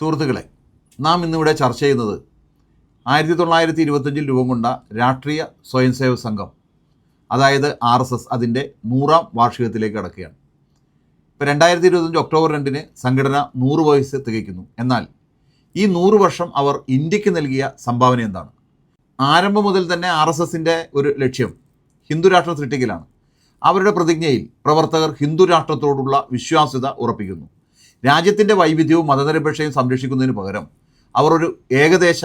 സുഹൃത്തുക്കളെ നാം ഇന്നിവിടെ ചർച്ച ചെയ്യുന്നത് ആയിരത്തി തൊള്ളായിരത്തി ഇരുപത്തഞ്ചിൽ രൂപം കൊണ്ട രാഷ്ട്രീയ സ്വയംസേവ സംഘം അതായത് ആർ എസ് എസ് അതിന്റെ നൂറാം വാർഷികത്തിലേക്ക് കടക്കുകയാണ്. ഇപ്പോൾ രണ്ടായിരത്തി ഇരുപത്തഞ്ച് ഒക്ടോബർ രണ്ടിന് സംഘടന നൂറ് വയസ്സ് തികയ്ക്കുന്നു. എന്നാൽ ഈ നൂറ് വർഷം അവർ ഇന്ത്യയ്ക്ക് നൽകിയ സംഭാവന എന്താണ്? ആരംഭം മുതൽ തന്നെ ആർ എസ് എസിന്റെ ഒരു ലക്ഷ്യം ഹിന്ദു രാഷ്ട്രം സൃഷ്ടിക്കലാണ്. അവരുടെ പ്രതിജ്ഞയിൽ പ്രവർത്തകർ ഹിന്ദു രാഷ്ട്രത്തോടുള്ള വിശ്വാസ്യത ഉറപ്പിക്കുന്നു. രാജ്യത്തിന്റെ വൈവിധ്യവും മതനിരപേക്ഷയും സംരക്ഷിക്കുന്നതിന് പകരം അവർ ഒരു ഏകദേശ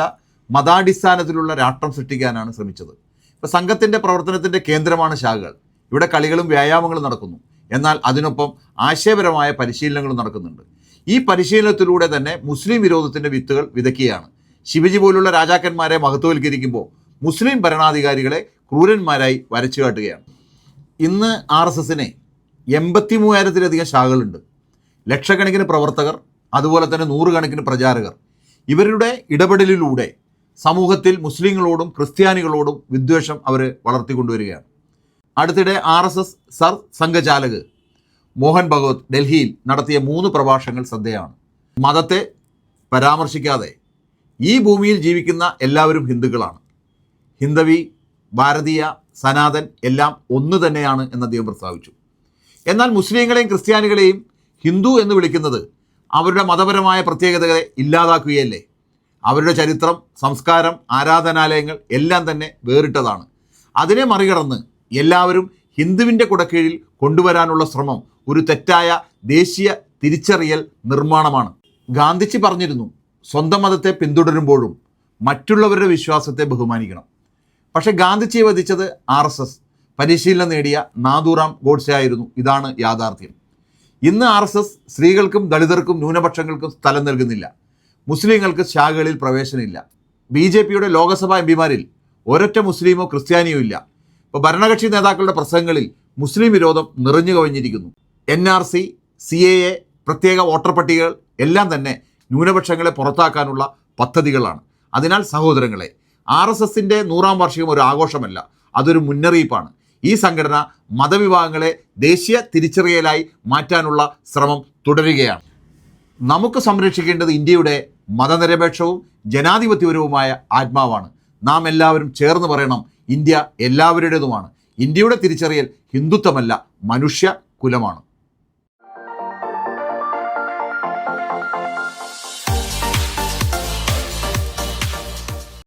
മതാടിസ്ഥാനത്തിലുള്ള രാഷ്ട്രം സൃഷ്ടിക്കാനാണ് ശ്രമിച്ചത്. ഇപ്പോൾ സംഘത്തിന്റെ പ്രവർത്തനത്തിന്റെ കേന്ദ്രമാണ് ശാഖകൾ. ഇവിടെ കളികളും വ്യായാമങ്ങളും നടക്കുന്നു. എന്നാൽ അതിനൊപ്പം ആശയപരമായ പരിശീലനങ്ങളും നടക്കുന്നുണ്ട്. ഈ പരിശീലനത്തിലൂടെ തന്നെ മുസ്ലിം വിരോധത്തിന്റെ വിത്തുകൾ വിതയ്ക്കുകയാണ്. ശിവജി പോലുള്ള രാജാക്കന്മാരെ മഹത്വവൽക്കരിക്കുമ്പോൾ മുസ്ലിം ഭരണാധികാരികളെ ക്രൂരന്മാരായി വരച്ചു കാട്ടുകയാണ്. ഇന്ന് ആർ എസ് എസിന് എൺപത്തി മൂവായിരത്തിലധികം ശാഖകളുണ്ട്. ലക്ഷക്കണക്കിന് പ്രവർത്തകർ അതുപോലെ തന്നെ നൂറുകണക്കിന് പ്രചാരകർ. ഇവരുടെ ഇടപെടലിലൂടെ സമൂഹത്തിൽ മുസ്ലിങ്ങളോടും ക്രിസ്ത്യാനികളോടും വിദ്വേഷം അവർ വളർത്തിക്കൊണ്ടുവരികയാണ്. അടുത്തിടെ R S S Sarsanghchalak Mohan Bhagwat ഡൽഹിയിൽ നടത്തിയ മൂന്ന് പ്രഭാഷണങ്ങൾ ശ്രദ്ധയാണ് മതത്തെ പരാമർശിക്കാതെ ഈ ഭൂമിയിൽ ജീവിക്കുന്ന എല്ലാവരും ഹിന്ദുക്കളാണ്. ഹിന്ദവി ഭാരതീയ സനാതൻ എല്ലാം ഒന്ന് തന്നെയാണ് എന്ന് അദ്ദേഹം പ്രസ്താവിച്ചു. എന്നാൽ മുസ്ലിങ്ങളെയും ക്രിസ്ത്യാനികളെയും ഹിന്ദു എന്ന് വിളിക്കുന്നത് അവരുടെ മതപരമായ പ്രത്യേകതകളെ ഇല്ലാതാക്കുകയല്ലേ? അവരുടെ ചരിത്രം സംസ്കാരം ആരാധനാലയങ്ങൾ എല്ലാം തന്നെ വേറിട്ടതാണ്. അതിനെ മറികടന്ന് എല്ലാവരും ഹിന്ദുവിന്റെ കുടക്കീഴിൽ കൊണ്ടുവരാനുള്ള ശ്രമം ഒരു തെറ്റായ ദേശീയ തിരിച്ചറിയൽ നിർമ്മാണമാണ്. ഗാന്ധിജി പറഞ്ഞിരുന്നു സ്വന്തം മതത്തെ പിന്തുടരുമ്പോഴും മറ്റുള്ളവരുടെ വിശ്വാസത്തെ ബഹുമാനിക്കണം. പക്ഷെ ഗാന്ധിജി വധിച്ചത് ആർ എസ് എസ്. പരിശീലനം നേടിയ നാദുറാം ഗോഡ്സെ ആയിരുന്നു. ഇതാണ് യാഥാർത്ഥ്യം. ഇന്ന് ആർ എസ് എസ് സ്ത്രീകൾക്കും ദളിതർക്കും ന്യൂനപക്ഷങ്ങൾക്കും സ്ഥലം നൽകുന്നില്ല. മുസ്ലിങ്ങൾക്ക് ശാഖകളിൽ പ്രവേശനമില്ല. ബി ജെ പിയുടെ ലോകസഭാ എം പിമാരിൽ ഒരൊറ്റ മുസ്ലിമോ ക്രിസ്ത്യാനിയോ ഇല്ല. ഇപ്പോൾ ഭരണകക്ഷി നേതാക്കളുടെ പ്രസംഗങ്ങളിൽ മുസ്ലിം വിരോധം നിറഞ്ഞു കവിഞ്ഞിരിക്കുന്നു. N R C C A A പ്രത്യേക വോട്ടർ പട്ടികകൾ എല്ലാം തന്നെ ന്യൂനപക്ഷങ്ങളെ പുറത്താക്കാനുള്ള പദ്ധതികളാണ്. അതിനാൽ സഹോദരങ്ങളെ ആർ എസ് എസിന്റെ നൂറാം വാർഷികം ഒരു ആഘോഷമല്ല അതൊരു മുന്നറിയിപ്പാണ്. ഈ സംഘടന മതവിഭാഗങ്ങളെ ദേശീയ തിരിച്ചറിയലായി മാറ്റാനുള്ള ശ്രമം തുടരുകയാണ്. നമുക്ക് സംരക്ഷിക്കേണ്ടത് ഇന്ത്യയുടെ മതനിരപേക്ഷവും ജനാധിപത്യപരവുമായ ആത്മാവാണ്. നാം എല്ലാവരും ചേർന്ന് പറയണം ഇന്ത്യ എല്ലാവരുടേതുമാണ്. ഇന്ത്യയുടെ തിരിച്ചറിയൽ ഹിന്ദുത്വമല്ല മനുഷ്യ കുലമാണ്.